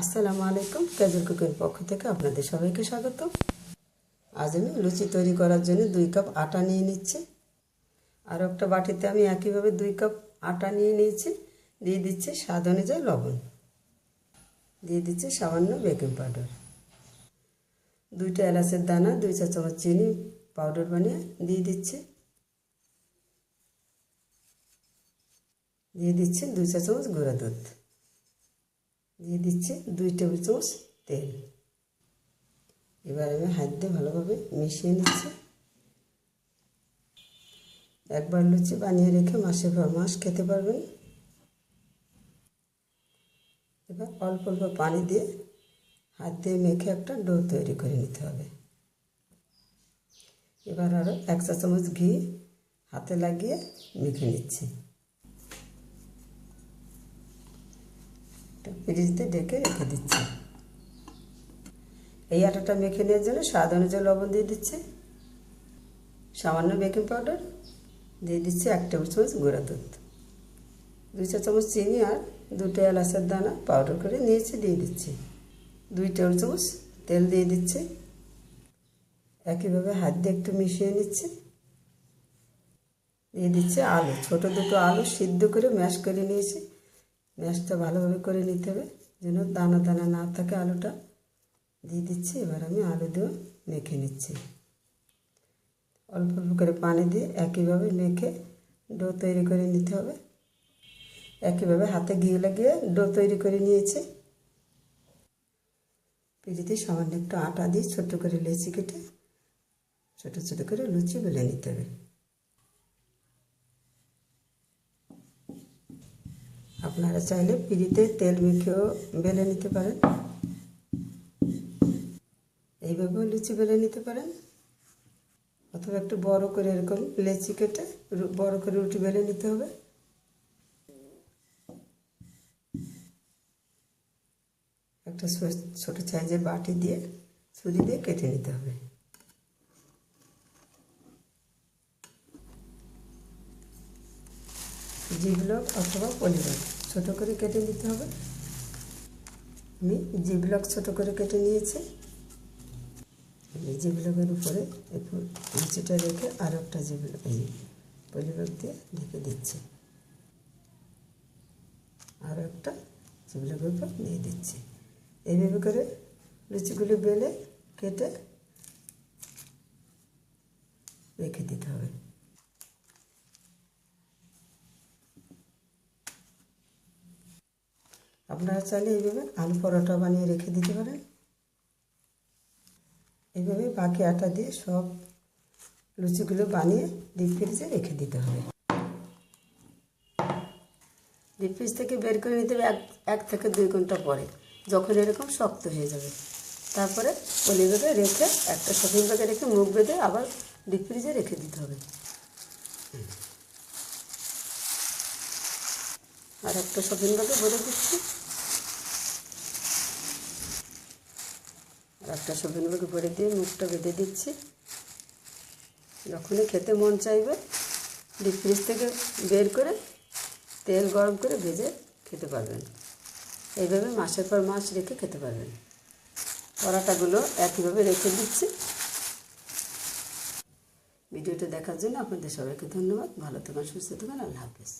আসসালামু আলাইকুম ক্যাজুয়াল কুকের পক্ষ থেকে আপনাদের সবাইকে স্বাগত। আজ আমি লুচি তৈরি করার জন্য দুই কাপ আটা নিয়ে নিচ্ছি। আর একটা বাটিতে আমি একইভাবে দুই কাপ আটা নিয়ে নিয়েছি। দিয়ে দিচ্ছি স্বাদ অনুযায়ী লবণ। দিয়ে দিচ্ছি সামান্য বেকিং পাউডার। দুইটা এলাচের দানা, দুই চা চামচ চিনি পাউডার বানিয়ে দিয়ে দিচ্ছি। দিয়ে দিচ্ছি দুই চা চামচ গুঁড়া দুধ। দিয়ে দিচ্ছি দুই টেবিল চামচ তেল। এবার আমি হাত দিয়ে ভালোভাবে মিশিয়ে নিচ্ছি। একবার লুচি বানিয়ে রেখে মাসের পর মাস খেতে পারবেন। এবার অল্প অল্প পানি দিয়ে হাত দিয়ে মেখে একটা ডো তৈরি করে নিতে হবে। এবার আরও এক চা চামচ ঘি হাতে লাগিয়ে মেখে নিচ্ছি। ফ্রিজতে ডেকে রেখে দিচ্ছি। এই আটাটা মেখে নেওয়ার জন্য স্বাদ অনুযায়ী লবণ দিয়ে দিচ্ছি। সামান্য বেকিং পাউডার দিয়ে দিচ্ছি এক টেবিল চামচ গুঁড়া দুধ। দুই চা চামচ চিনি আর দুটো এলাচের দানা পাউডার করে নিয়েছি দিয়ে দিচ্ছি। দুই টেবিল চামচ তেল দিয়ে দিচ্ছি। একইভাবে হাত দিয়ে একটু মিশিয়ে নিচ্ছি। দিয়ে দিচ্ছি আলু, ছোট দুটো আলু সিদ্ধ করে ম্যাশ করে নিয়েছি। ম্যাশটা ভালোভাবে করে নিতে হবে। যেন দানা দানা না থাকে আলুটা। দিয়ে দিচ্ছি, এবার আমি আলু দিয়ে মেখে নিচ্ছি। অল্প অল্প করে পানি দিয়ে একইভাবে মেখে ডো তৈরি করে নিতে হবে। একইভাবে হাতে ঘি লাগিয়ে ডো তৈরি করে নিয়েছি। পিড়িতে সামান্য একটু আটা দিয়ে ছোট্ট করে লেচি কেটে ছোটো ছোটো করে লুচি বেলে নিতে হবে। আপনারা চাইলে পিড়িতে তেল মেখেও বেলে নিতে পারেন। এইভাবেও লুচি বেলে নিতে পারেন। অথবা একটু বড় করে এরকম লেচি কেটে বড় করে রুটি বেলে নিতে হবে। একটা ছোট সাইজের বাটি দিয়ে ছুরি দিয়ে কেটে নিতে হবে। জিবলক অথবা পলিব্লক ছোটো করে কেটে নিতে হবে। আমি জিবলক ছোটো করে কেটে নিয়েছি আমি জিবলকের উপরে একটু লুচিটা রেখে আর একটা জিবলক এই পলিব্লক দিয়ে ঢেকে দিচ্ছি। আর একটা জিবলকের উপর নিয়ে দিচ্ছি। এইভাবে করে লুচিগুলো বেলে কেটে রেখে দিতে হবে। আপনারা চাইলে এইভাবে আলু পরোটা বানিয়ে রেখে দিতে পারেন। এইভাবে বাকি আটা দিয়ে সব লুচিগুলো বানিয়ে ডিপ ফ্রিজে রেখে দিতে হবে। ডিপ ফ্রিজ থেকে বের করে নিতে হবে এক এক থেকে দুই ঘণ্টা পরে, যখন এরকম শক্ত হয়ে যাবে। তারপরে পলিব্যাগে রেখে একটা শপিং ব্যাগে রেখে মুখ বেঁধে আবার ডিপ ফ্রিজে রেখে দিতে হবে। আর একটা শপিং ব্যাগে ভরে দিচ্ছি। একটা ব্যাগে ভরে দিয়ে মুখটা বেঁধে দিচ্ছি। যখনই খেতে মন চাইবে ডিপ ফ্রিজ থেকে বের করে তেল গরম করে ভেজে খেতে পারবেন। এইভাবে মাসের পর মাস রেখে খেতে পারবেন। পরাটাগুলো একইভাবে রেখে দিচ্ছি। ভিডিওটা দেখার জন্য আপনাদের সবাইকে ধন্যবাদ। ভালো থাকুন, সুস্থ থাকুন, আল্লাহ হাফেজ।